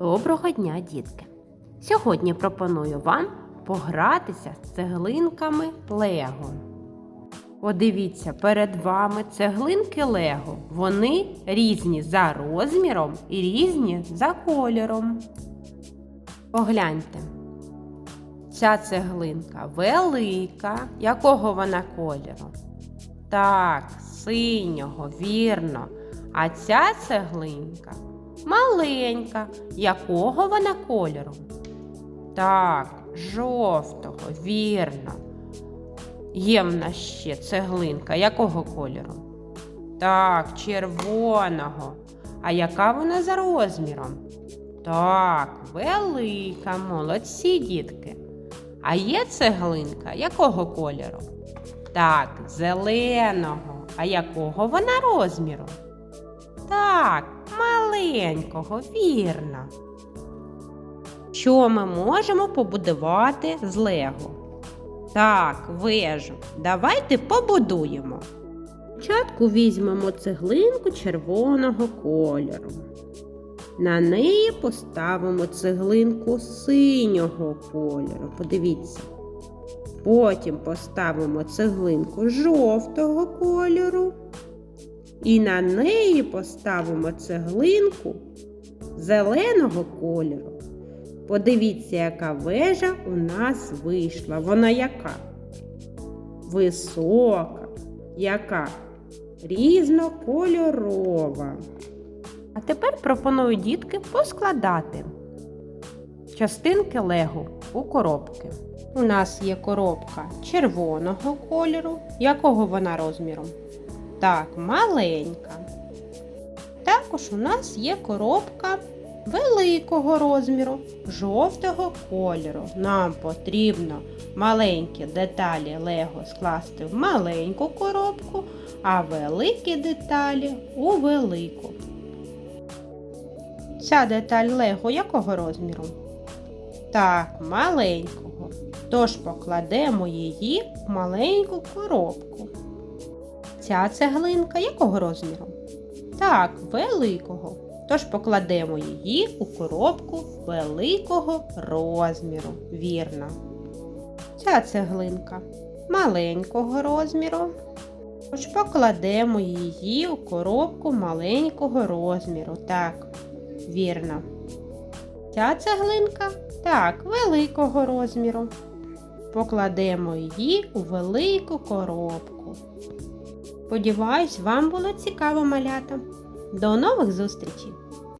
Доброго дня, дітки! Сьогодні пропоную вам погратися з цеглинками Лего. Подивіться, перед вами цеглинки Лего. Вони різні за розміром і різні за кольором. Погляньте. Ця цеглинка велика. Якого вона кольору? Так, синього, вірно. А ця цеглинка маленька. Якого вона кольору? Так, жовтого, вірно. Є в нас ще цеглинка. Якого кольору? Так, червоного. А яка вона за розміром? Так, велика, молодці, дітки. А є цеглинка якого кольору? Так, зеленого. А якого вона розміру? Так, маленького, вірно. Що ми можемо побудувати з Лего? Так, вежу. Давайте побудуємо. Спочатку візьмемо цеглинку червоного кольору. На неї поставимо цеглинку синього кольору. Подивіться. Потім поставимо цеглинку жовтого кольору. І на неї поставимо цеглинку зеленого кольору. Подивіться, яка вежа у нас вийшла. Вона яка? Висока, яка різнокольорова. А тепер пропоную дітки поскладати частинки лего у коробки. У нас є коробка червоного кольору. Якого вона розміром? Так, маленька. Також у нас є коробка великого розміру, жовтого кольору. Нам потрібно маленькі деталі Лего скласти в маленьку коробку, а великі деталі у велику. Ця деталь Лего якого розміру? Так, маленького. Тож покладемо її в маленьку коробку. Ця цеглинка якого розміру? Так, великого. Тож покладемо її у коробку великого розміру. Вірно. Ця цеглинка маленького розміру. Тож покладемо її у коробку маленького розміру. Так, вірно. Ця цеглинка так, великого розміру. Покладемо її у велику коробку. Сподіваюсь, вам було цікаво малята. До нових зустрічей!